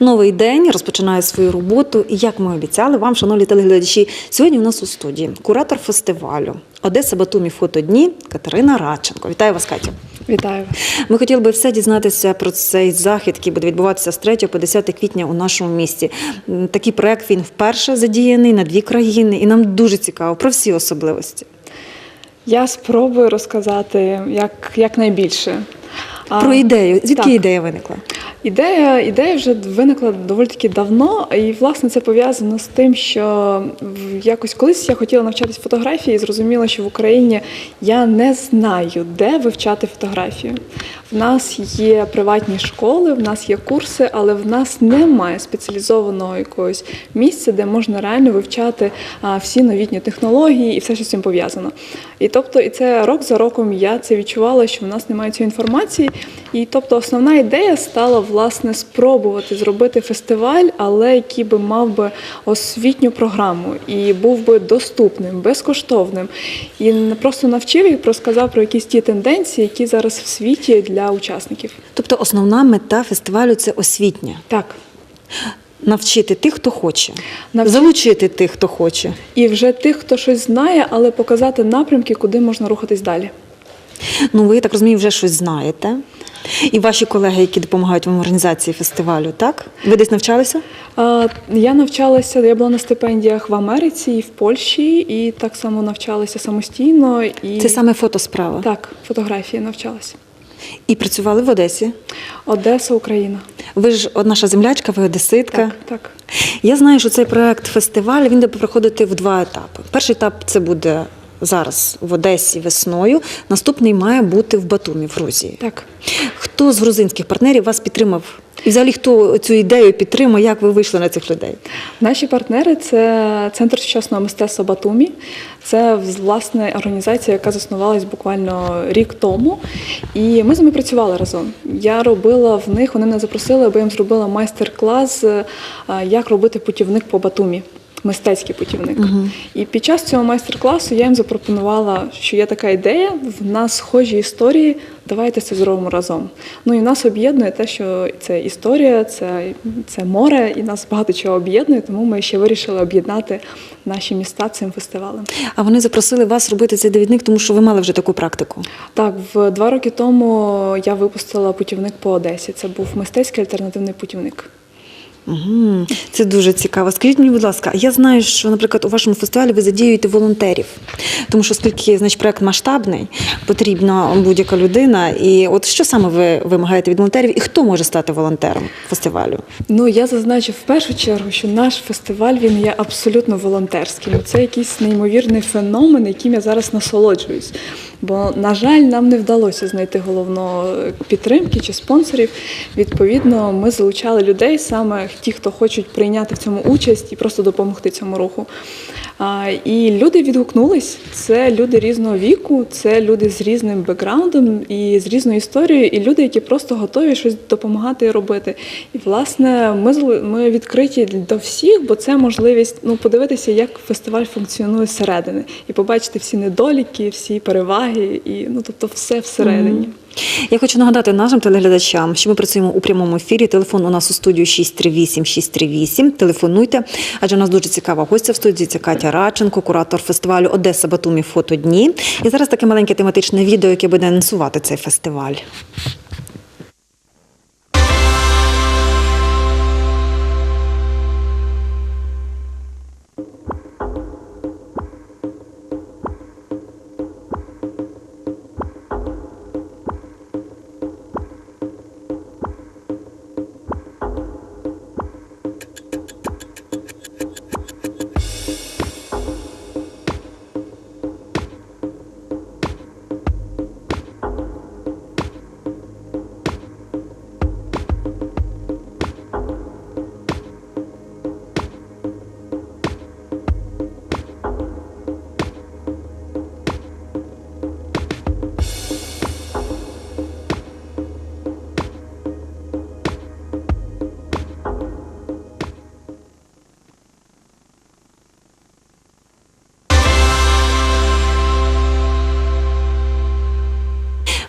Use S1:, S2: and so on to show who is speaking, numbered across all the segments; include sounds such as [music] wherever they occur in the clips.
S1: Новий день розпочинає свою роботу. І як ми обіцяли вам, шановні телеглядачі, сьогодні у нас у студії куратор фестивалю Одеса Батумі фотодні Катерина Радченко. Вітаю вас, Катю.
S2: Вітаю.
S1: Ми хотіли би все дізнатися про цей захід, який буде відбуватися з 3 по 10 квітня у нашому місті. Такий проект він вперше задіяний на дві країни, і нам дуже цікаво про всі особливості.
S2: Я спробую розказати як, як найбільше.
S1: Про ідею. Звідки
S2: так.
S1: ідея виникла?
S2: Ідея, ідея вже виникла доволі таки давно, і власне це пов'язано з тим, що в- якось колись я хотіла навчатись фотографії і зрозуміла, що в Україні я не знаю, де вивчати фотографію. В нас є приватні школи, в нас є курси, але в нас немає спеціалізованого якогось місця, де можна реально вивчати всі новітні технології і все, що з цим пов'язано. І тобто, і це рок за роком я це відчувала, що в нас немає цієї інформації. І тобто, основна ідея стала власне спробувати зробити фестиваль, але який би мав би освітню програму і був би доступним, безкоштовним. І не просто навчив їх, розказав про якісь ті тенденції, які зараз в світі для учасників.
S1: Тобто основна мета фестивалю це освітня.
S2: Так.
S1: Навчити тих, хто хоче,
S2: Навчити-
S1: залучити тих, хто хоче.
S2: І вже тих, хто щось знає, але показати напрямки, куди можна рухатись далі.
S1: Ну, ви я так розумію, вже щось знаєте. І ваші колеги, які допомагають вам в організації фестивалю, так? Ви десь навчалися?
S2: Е, Я навчалася, я була на стипендіях в Америці і в Польщі, і так само навчалася самостійно. І
S1: Це саме фотосправа.
S2: так, фотографії навчалася.
S1: І працювали в Одесі.
S2: Одеса, Україна.
S1: Ви ж наша землячка, ви одеситка.
S2: Так, так.
S1: Я знаю, що цей проект фестиваль він буде проходити в два етапи. Перший етап це буде зараз в Одесі весною. Наступний має бути в Батумі, в Грузії.
S2: Так.
S1: Хто з грузинських партнерів вас підтримав? І взагалі хто цю ідею підтримав? Як ви вийшли на цих людей?
S2: Наші партнери це центр сучасного мистецтва Батумі. Це власне організація, яка заснувалась буквально рік тому. І ми з ними працювали разом. Я робила в них, вони мене запросили, аби я їм зробила майстер-клас, е, як робити путівник по Батумі. Мистецький путівник. І під час цього майстер-класу я їм запропонувала, що є така ідея, в нас схожі історії, давайте це зробимо разом. Ну і нас об'єднує те, що це історія, це, це море, і нас багато чого об'єднує, тому ми ще вирішили об'єднати наші міста цим фестивалем.
S1: А вони запросили вас робити цей довідник, тому що ви мали вже таку практику.
S2: Так, в два роки тому я випустила путівник по Одесі. Це був мистецький альтернативний путівник.
S1: Це дуже цікаво. Скажіть мені, будь ласка, я знаю, що, наприклад, у вашому фестивалі ви задіюєте волонтерів, тому що оскільки значить, проект масштабний, потрібна будь-яка людина. І от що саме ви вимагаєте від волонтерів, і хто може стати волонтером фестивалю?
S2: Ну я зазначу в першу чергу, що наш фестиваль він є абсолютно волонтерським. Це якийсь неймовірний феномен, яким я зараз насолоджуюсь. Бо, на жаль, нам не вдалося знайти головного підтримки чи спонсорів. Відповідно, ми залучали людей, саме ті, хто хочуть прийняти в цьому участь і просто допомогти цьому руху. І люди відгукнулись. Це люди різного віку, це люди з різним бекграундом і з різною історією, і люди, які просто готові щось допомагати і робити. І власне ми ми відкриті до всіх, бо це можливість ну подивитися, як фестиваль функціонує зсередини, і побачити всі недоліки, всі переваги, і ну тобто все всередині.
S1: Я хочу нагадати нашим телеглядачам, що ми працюємо у прямому ефірі. Телефон у нас у студію 638 638. Телефонуйте, адже у нас дуже цікава гостя в студії. Це Катя Радченко, куратор фестивалю Одеса Батумі Фотодні. І зараз таке маленьке тематичне відео, яке буде анонсувати цей фестиваль.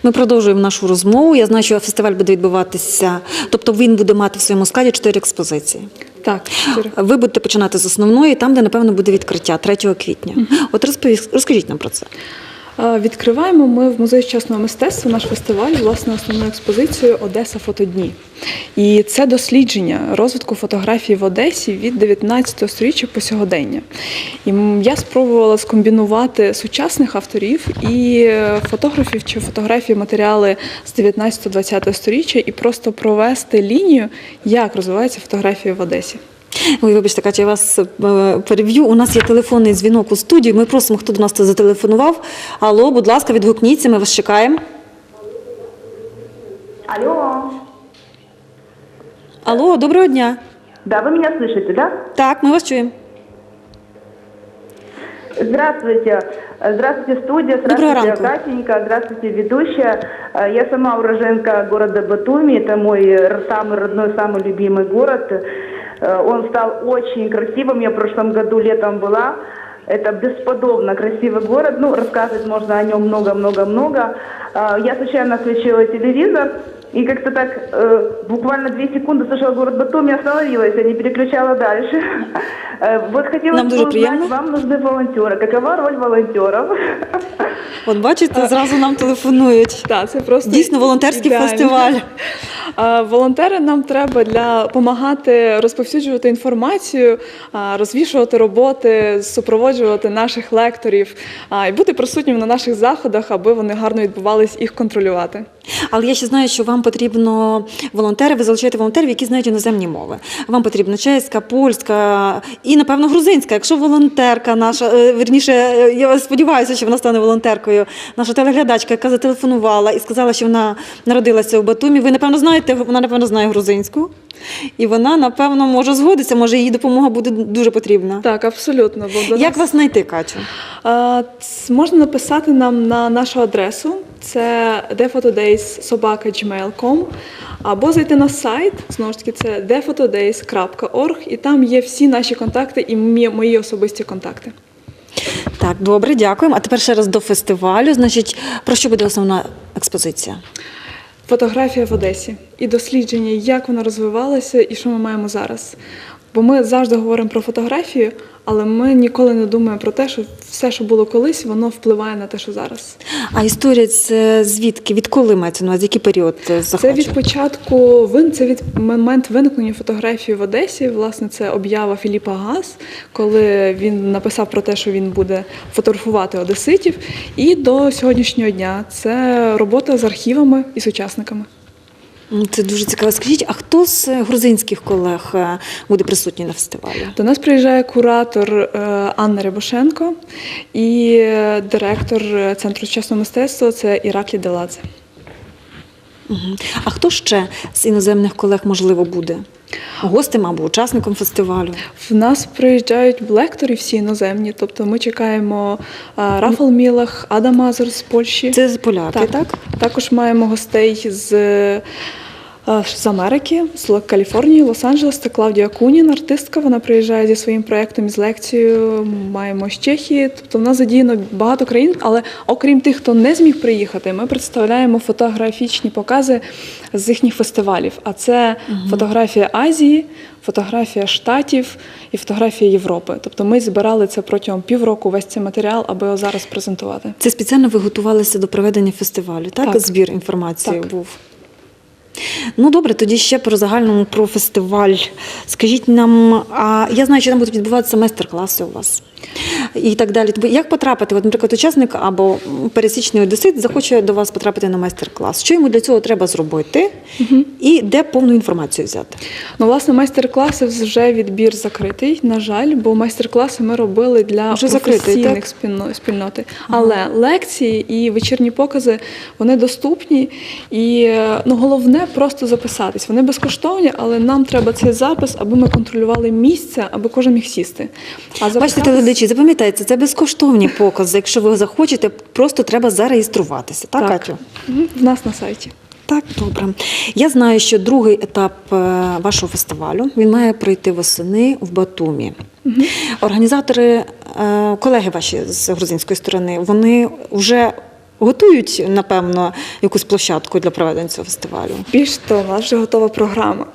S1: Ми продовжуємо нашу розмову. Я знаю, що фестиваль буде відбуватися, тобто він буде мати в своєму складі чотири експозиції.
S2: Так, чотири.
S1: Ви будете починати з основної, там, де напевно буде відкриття 3 квітня. От розповість, розкажіть нам про це.
S2: Відкриваємо ми в музеї сучасного мистецтва наш фестиваль, власне, основну експозицію Одеса фотодні. І це дослідження розвитку фотографії в Одесі від 19 століття по сьогодення. І я спробувала скомбінувати сучасних авторів і е, фотографів чи фотографії матеріали з 19-20 століття і просто провести лінію, як розвивається фотографія в Одесі.
S1: Ой, вибачте, Катя, я вас е, переб'ю. У нас є телефонний дзвінок у студії. Ми просимо, хто до нас тут зателефонував. Алло, будь ласка, відгукніться, ми вас чекаємо.
S3: Алло.
S1: Алло, доброго дня.
S3: Да, вы меня слышите, да?
S1: Так, ми вас чуємо.
S3: Здравствуйте. Здравствуйте, студия.
S1: Доброго
S3: Здравствуйте,
S1: ранку.
S3: Катенька. Здравствуйте, ведущая. Э, Я сама уроженка города Батуми. Это мой р- самый родной, самый любимый город. Э, Он стал очень красивым. Я в прошлом году летом была. Это бесподобно красивый город. Ну, рассказывать можно о нем много-много-много. Э, Я случайно включила телевизор и как-то так э, буквально две секунды слышала город Батуми, остановилась, я не переключала дальше. [laughs] Э, Вот хотела
S1: Нам дуже
S3: бы узнать,
S1: приємно.
S3: вам нужны волонтеры. Какова роль волонтерів? [laughs]
S1: От бачите, зразу нам телефонують. [laughs]
S2: Так, це просто
S1: Дійсно, волонтерський
S2: ідеально.
S1: фестиваль.
S2: А, Волонтери нам треба для допомагати розповсюджувати інформацію, а, розвішувати роботи, супроводжувати наших лекторів а, і бути присутніми на наших заходах, аби вони гарно відбувались, їх контролювати.
S1: Але я ще знаю, що вам потрібно волонтери, ви залучаєте волонтерів, які знають іноземні мови. Вам потрібна чеська, польська і, напевно, грузинська. Якщо волонтерка наша, е, вірніше, е, я сподіваюся, що вона стане волонтеркою, наша телеглядачка, яка зателефонувала і сказала, що вона народилася у Батумі. Ви, напевно, знаєте, вона, напевно, знає грузинську. І вона, напевно, може згодиться, може її допомога буде дуже потрібна.
S2: Так, абсолютно. Бо
S1: Як
S2: нас-
S1: вас знайти, Катю?
S2: А, Можна написати нам на нашу адресу. Це defotodaysobaka.gmail.com або зайти на сайт, знову ж таки, це defotodays.org, і там є всі наші контакти і мої особисті контакти.
S1: Так, добре, дякуємо. А тепер ще раз до фестивалю. Значить, про що буде основна експозиція?
S2: Фотографія в Одесі і дослідження, як вона розвивалася і що ми маємо зараз. Бо ми завжди говоримо про фотографію, але ми ніколи не думаємо про те, що все, що було колись, воно впливає на те, що зараз.
S1: А історія це звідки? Відколи мається на увазі? Який період е,
S2: Це від початку вин, це від момент виникнення фотографії в Одесі. Власне, це об'ява Філіпа Газ, коли він написав про те, що він буде фотографувати одеситів. І до сьогоднішнього дня це робота з архівами і сучасниками.
S1: Це дуже цікаво. Скажіть, а хто з грузинських колег е, буде присутній на фестивалі?
S2: До нас приїжджає куратор е, Анна Рябошенко і е, директор центру сучасного мистецтва це Іраклі Деладзе.
S1: А хто ще з іноземних колег можливо буде? Гостем або учасником фестивалю?
S2: В нас приїжджають лектори всі іноземні, тобто ми чекаємо Рафал Мілах, Ада Мазур з Польщі.
S1: Це з поляки, так?
S2: Також маємо гостей з, з Америки, з Каліфорнії, Лос-Анджелес. Це Клавдія Кунін, артистка. Вона приїжджає зі своїм проєктом, з лекцією. Маємо з Чехії. Тобто в нас задіяно багато країн, але окрім тих, хто не зміг приїхати, ми представляємо фотографічні покази з їхніх фестивалів. А це фотографія Азії, фотографія Штатів і фотографія Європи. Тобто ми збирали це протягом півроку весь цей матеріал, аби його зараз презентувати.
S1: Це спеціально ви готувалися до проведення фестивалю, так?
S2: Так.
S1: Збір інформації
S2: Так.
S1: був. Ну добре, тоді ще про загальному про фестиваль. Скажіть нам, а я знаю, що там будуть відбуватися майстер-класи у вас і так далі. Як потрапити? От, наприклад, учасник або пересічний одесит захоче до вас потрапити на майстер-клас. Що йому для цього треба зробити? І де повну інформацію взяти?
S2: Ну, власне, майстер-класи вже відбір закритий, на жаль, бо майстер-класи ми робили для
S1: Вже
S2: професійних спільно- спільноти. Але лекції і вечірні покази вони доступні. І ну, головне просто записатись. Вони безкоштовні, але нам треба цей запис, аби ми контролювали місце, аби кожен міг сісти. А
S1: Бачите,
S2: записатись-
S1: телеглядачі, запам'ятайте, це безкоштовні покази. Якщо ви захочете, просто треба зареєструватися. Так,
S2: Так.
S1: Катю?
S2: В нас на сайті.
S1: Так, добре. Я знаю, що другий етап е, вашого фестивалю він має пройти восени в Батумі. Організатори, е, колеги ваші з грузинської сторони, вони вже готують, напевно, якусь площадку для проведення цього фестивалю.
S2: Більш того, у нас вже готова програма.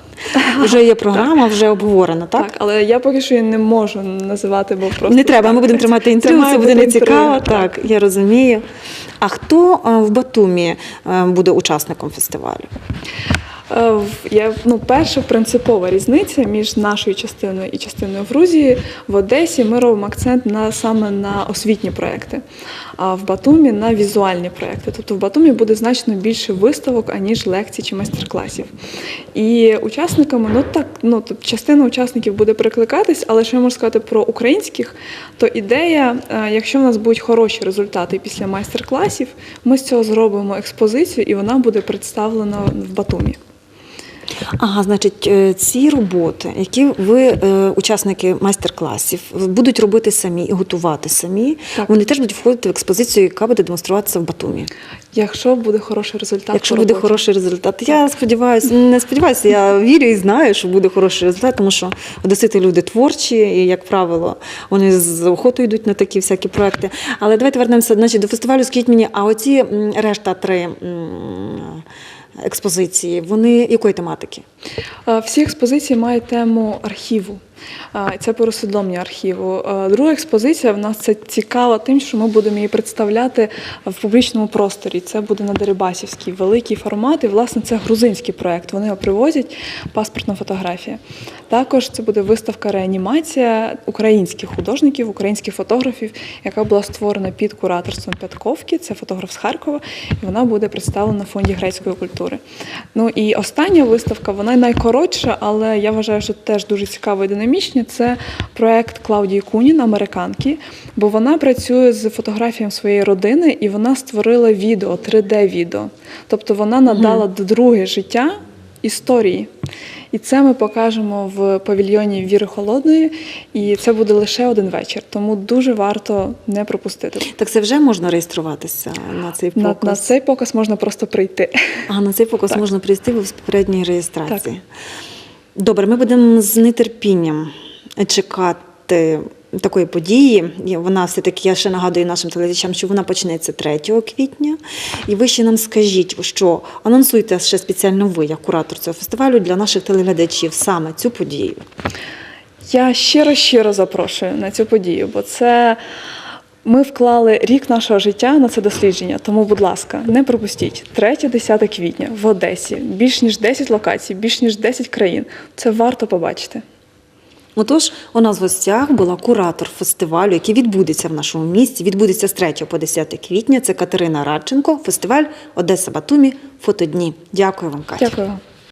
S1: Вже є програма, вже обговорена, так?
S2: Так, але я поки що її не можу називати, бо просто
S1: не треба, ми будемо тримати інтригу, це буде
S2: не
S1: нецікаво.
S2: Так.
S1: Так, я розумію. А хто е, в Батумі е, буде учасником фестивалю?
S2: Е, Я, ну, перша принципова різниця між нашою частиною і частиною Грузії в Одесі ми робимо акцент на саме на освітні проекти, а в Батумі на візуальні проекти. Тобто в Батумі буде значно більше виставок, аніж лекцій чи майстер-класів. І учасниками, ну так, ну тобто частина учасників буде перекликатись, але що я можу сказати про українських, то ідея, е, якщо в нас будуть хороші результати після майстер-класів, ми з цього зробимо експозицію, і вона буде представлена в Батумі.
S1: Ага, значить, е, ці роботи, які ви, е, учасники майстер-класів, будуть робити самі і готувати самі,
S2: Так.
S1: вони теж будуть входити в експозицію, яка буде демонструватися в Батумі.
S2: Якщо буде хороший результат,
S1: Якщо буде хороший результат. Я сподіваюся, не сподіваюся, я вірю і знаю, що буде хороший результат, тому що одесити люди творчі, і, як правило, вони з охотою йдуть на такі всякі проекти. Але давайте вернемося значить, до фестивалю. Скажіть мені, а оці решта три експозиції, вони якої тематики?
S2: Е, Всі експозиції мають тему архіву. Це по розсвідомлення архіву. Друга експозиція в нас це цікава тим, що ми будемо її представляти в публічному просторі. Це буде на Дерибасівській, великий формат, і власне це грузинський проект. Вони його привозять, паспортна фотографія. Також це буде виставка реанімація українських художників, українських фотографів, яка була створена під кураторством Пятковки. Це фотограф з Харкова, і вона буде представлена в фонді грецької культури. Ну і остання виставка, вона найкоротша, але я вважаю, що теж дуже цікава і динамічна. Це проект Клаудії Кунін, американки, бо вона працює з фотографіями своєї родини і вона створила відео, 3D-відео. Тобто вона надала друге життя історії. І це ми покажемо в павільйоні Віри Холодної, і це буде лише один вечір. Тому дуже варто не пропустити.
S1: Так це вже можна реєструватися на цей показ?
S2: На, на цей показ можна просто прийти.
S1: А на цей показ
S2: Так.
S1: можна прийти без попередньої реєстрації.
S2: Так.
S1: Добре, ми будемо з нетерпінням чекати такої події. Вона все-таки, я ще нагадую нашим телеглядачам, що вона почнеться 3 квітня. І ви ще нам скажіть, що анонсуйте ще спеціально ви, як куратор цього фестивалю, для наших телеглядачів саме цю подію.
S2: Я щиро щиро запрошую на цю подію, бо це ми вклали рік нашого життя на це дослідження. Тому, будь ласка, не пропустіть 3-10 квітня в Одесі. Більш ніж 10 локацій, більш ніж 10 країн. Це варто побачити.
S1: Отож, у нас в гостях була куратор фестивалю, який відбудеться в нашому місті. Відбудеться з 3 по 10 квітня. Це Катерина Радченко, фестиваль Одеса Батумі. Фотодні. Дякую вам, Катя.
S2: Дякую.